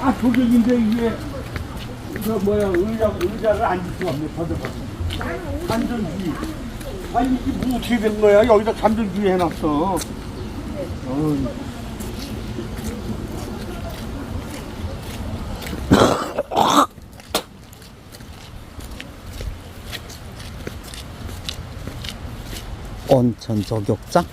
아, 조격인데 이게 저 뭐야 의자 의자를 앉을 수가 없네 버들버들. 안전주의. 아니 이게 뭐 어떻게 된 거야? 여기다 잠들주의 해놨어. 어이. 온천 저격장?